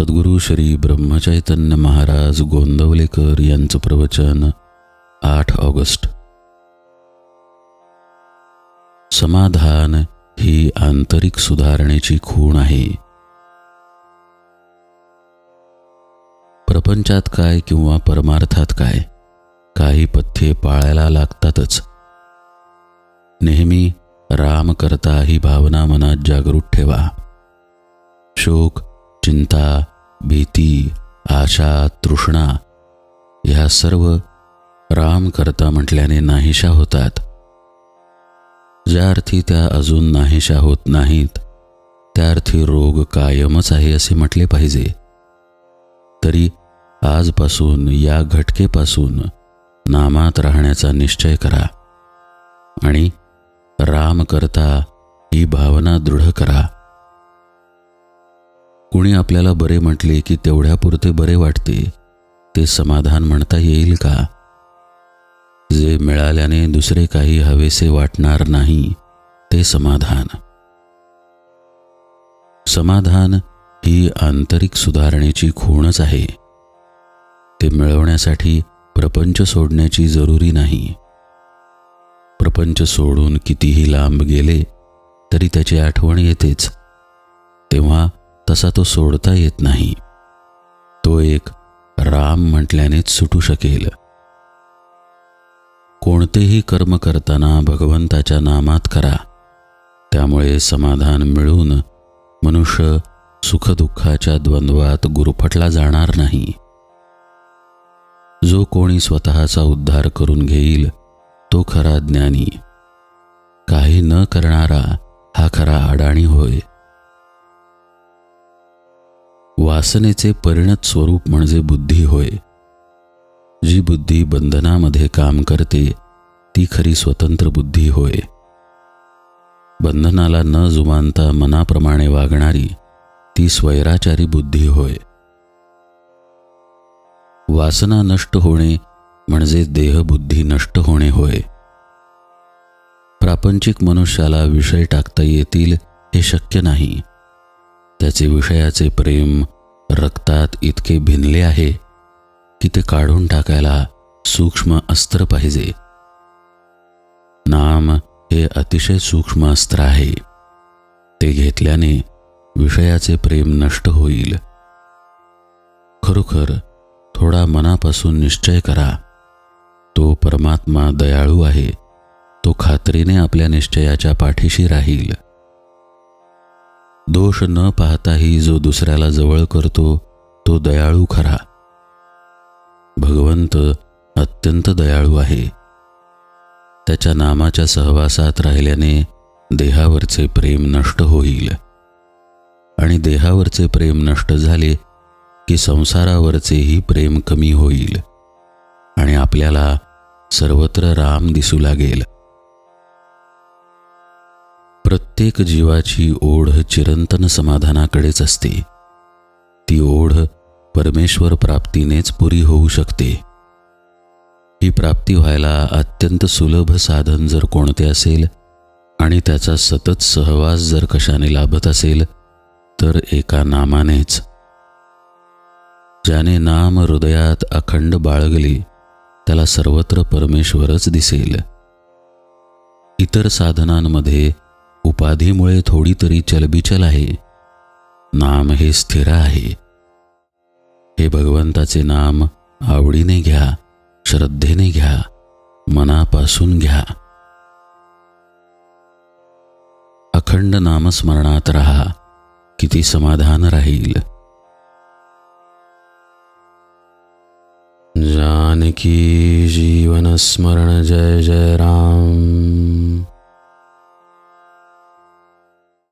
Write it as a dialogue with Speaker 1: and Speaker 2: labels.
Speaker 1: सद्गुरू श्री ब्रह्मचैतन्य महाराज गोंदवलेकर यांचं प्रवचन आठ ऑगस्ट. समाधान ही आंतरिक सुधारणेची खूण आहे. प्रपंचात काय किंवा परमार्थात काय काही पथ्ये पाळायला लागतातच. नेहमी राम करता ही भावना मनात जागृत ठेवा. शोक चिंता भीती आशा तृष्णा ह्या सर्व राम करता म्हटल्याने नाहीशा होतात. ज्या अर्थी त्या अजून नाहीशा होत नाहीत त्या अर्थी रोग कायमच आहे असे म्हटले पाहिजे. तरी आजपासून या घटकेपासून नामात राहण्याचा निश्चय करा आणि राम करता ही भावना दृढ करा. कुणी आपल्याला बरे म्हटले की तेवढ्यापुरते बरे वाटते ते समाधान म्हणता येईल का? जे मिळाल्याने दुसरे काही हवेसे वाटणार नाही ते समाधान. समाधान ही आंतरिक सुधारणेची खूणच आहे. ते मिळवण्यासाठी प्रपंच सोडण्याची जरुरी नाही. प्रपंच सोडून कितीही लांब गेले तरी त्याची आठवण येतेच. तेव्हा तसा तो सोडता येत नाही. तो एक राम म्हटल्यानेच सुटू शकेल. कोणतेही कर्म करताना भगवंताच्या नामात करा. त्यामुळे समाधान मिळून मनुष्य सुखदुःखाच्या द्वंद्वात गुरफटला जाणार नाही. जो कोणी स्वतःचा उद्धार करून घेईल तो खरा ज्ञानी. काही न करणारा हा खरा अडाणी होय. वासनेचे परिणत स्वरूप म्हणजे बुद्धी होय. जी बुद्धी बंधनामध्ये काम करते ती खरी स्वतंत्र बुद्धी होय. बंधनाला न जुमानता मनाप्रमाणे वागणारी ती स्वैराचारी बुद्धी होय. वासना नष्ट होणे म्हणजे देहबुद्धी नष्ट होणे होय. प्रापंचिक मनुष्याला विषय टाकता येतील हे शक्य नाही. त्याचे विषयाचे प्रेम रक्तात इतके भिनले आहे की ते काढून टाकायला सूक्ष्म अस्त्र पाहिजे. नाम हे अतिशय सूक्ष्म अस्त्र आहे. ते घेतल्याने विषयाचे प्रेम नष्ट होईल. खरोखर थोडा मनापासून निश्चय करा. तो परमात्मा दयाळू आहे. तो खात्रीने आपल्या निश्चयाच्या पाठीशी राहील. दोष न पाहताही जो दुसऱ्याला जवळ करतो तो दयाळू खरा. भगवंत अत्यंत दयाळू आहे. त्याच्या नामाच्या सहवासात राहिल्याने देहावरचे प्रेम नष्ट होईल. आणि देहावरचे प्रेम नष्ट झाले की संसारावरचेही प्रेम कमी होईल. आणि आपल्याला सर्वत्र राम दिसू लागेल. प्रत्येक जीवाची ओढ चिरंतन समाधानाकडेच असते. ती ओढ परमेश्वर प्राप्तीनेच पुरी होऊ शकते. ही प्राप्ती व्हायला अत्यंत सुलभ साधन जर कोणते असेल आणि त्याचा सतत सहवास जर कशाने लाभत असेल तर एका नामानेच. ज्याने नाम हृदयात अखंड बाळगली त्याला सर्वत्र परमेश्वरच दिसेल. इतर साधनांमध्ये उपाधीमुळे थोडी तरी चलबिचल आहे. नाम हे स्थिर आहे. हे भगवंताचे नाम आवडीने घ्या श्रद्धेने घ्या मनापासून घ्या. अखंड नामस्मरणात राहा किती समाधान राहील. जानकी जीवन स्मरण जय जय राम.